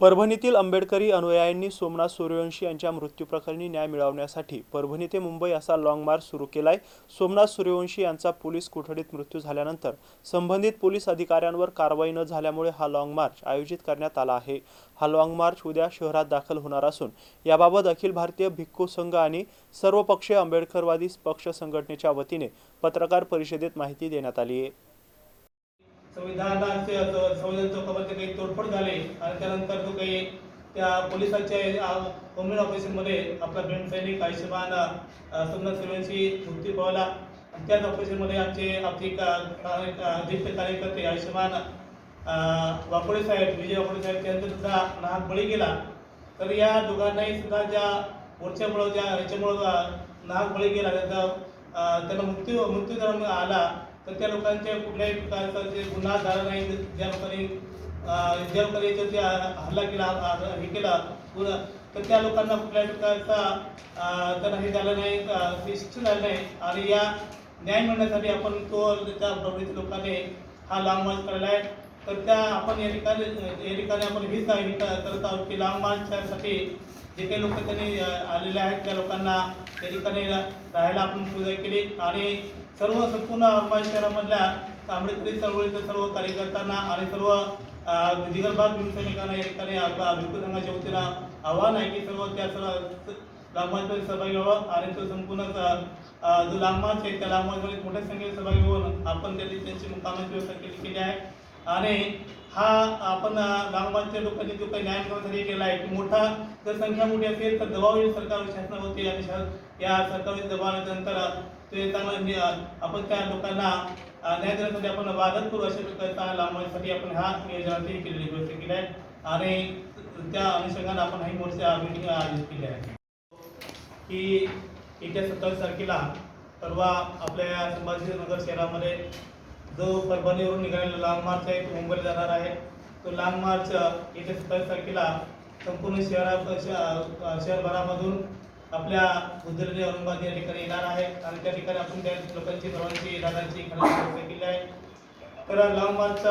परभणीतील आंबेडकरी अनुयायांनी सोमनाथ सूर्यवंशी यांच्या मृत्यूप्रकरणी न्याय मिळवण्यासाठी परभणी ते मुंबई असा लाँग मार्च सुरू केलाय. सोमनाथ सूर्यवंशी यांचा पोलीस कोठडीत मृत्यू झाल्यानंतर संबंधित पोलीस अधिकाऱ्यांवर कारवाई न झाल्यामुळे हा लाँग मार्च आयोजित करण्यात आला आहे. हा लाँग मार्च उद्या शहरात दाखल होणार असून याबाबत अखिल भारतीय भिक्खू संघ आणि सर्वपक्षीय आंबेडकरवादी पक्ष संघटनेच्या वतीने पत्रकार परिषदेत माहिती देण्यात आली आहे. संविधानाचे संविधान चौकामध्ये काही तोडफोड झाले आणि त्यानंतर तो काही त्या पोलिसांच्या होममेड ऑपरेशनमध्ये आपला भीम सैनिक आयुष्यमान अ, सोमनाथ मृत्यू पावला. त्याच ऑपरेशनमध्ये आमचे आर्थिक ज्येष्ठ कार्यकर्ते आयुष्यमान वाकोडे साहेब विजय वाकोडे साहेब त्यांचा सुद्धा नाहक बळी गेला. तर या दोघांनाही सुद्धा ज्या मोर्चामुळं ज्या ह्याच्यामुळं अ, नाहक बळी गेला त्यांचा त्यांना मृत्यू मृत्यू जर आला तर त्या लोकांच्या कुठल्याही प्रकारचा जे गुन्हा झाला नाही. ज्या लोकांनी ज्या लोकांनी जे हल्ला केला हे केला तर त्या लोकांना कुठल्याही प्रकारचा त्यांना हे झालं नाही शिक्षण झालं नाही. आणि या न्याय मिळण्यासाठी आपण तो त्या प्रवृत्ती लोकांनी हा लांब मार्च करायला आहे. तर त्या आपण या ठिकाणी या ठिकाणी आपण हेच हे करत आहोत की लांब मार्चसाठी जे काही लोक त्यांनी आलेले आहेत त्या लोकांना त्या ठिकाणी राहायला आपण सुविधा केली आणि सर्व संपूर्ण औरंगाबाद शहरामधल्या आंबेडकरी चळवळीच्या सर्व कार्यकर्त्यांना आणि सर्व अं, दिगरबाग भीमसैनिकांना या ठिकाणी आपला भिक्खू संघाच्या वतीनं आव्हान आहे की सर्व त्या सर्व लांबमध्ये सहभागी व्हावं आणि तो संपूर्ण जो लांबमाच आहे त्या लांबमध्ये मोठ्या संख्येने सहभागी होऊन आपण त्या त्यांची मुक्कामाची व्यवस्था केली केली आहे. आणि हा आपण अं, लोकांनी जो काही न्याय मिळवण्यासाठी केला आहे की मोठा जर संख्या मोठी असेल तर दबाव येईल सरकार शासनावरती आणि शा- या सरकारी दबावानंतर ते म्हणजे, त्यांना आपण त्या लोकांना न्याय देण्यासाठी आपण वादत करू अशा प्रकारचा लांबण्यासाठी आपण हा नियोजनाची केलेली व्यवस्था केली आहे. आणि त्या अनुषंगाने आपण ही मोर्चा मिटिंग आयोजित केली आहे. की येत्या सत्तावीस तारखेला परवा आपल्या संभाजीनगर शहरामध्ये जो परभणीवरून निघालेला लाँग मार्च आहे तो मुंबईला जाणार आहे. तो लाँग मार्च येत्या सत्तावीस तारखेला संपूर्ण शहरात श- शहरभरामधून आपल्या बुद्धलेली औरंगाबाद या ठिकाणी येणार आहे. आणि त्या ठिकाणी आपण त्या लोकांची सर्वांची दादांची खरेदी व्यवस्था केली आहे. तर लाँग मार्चचा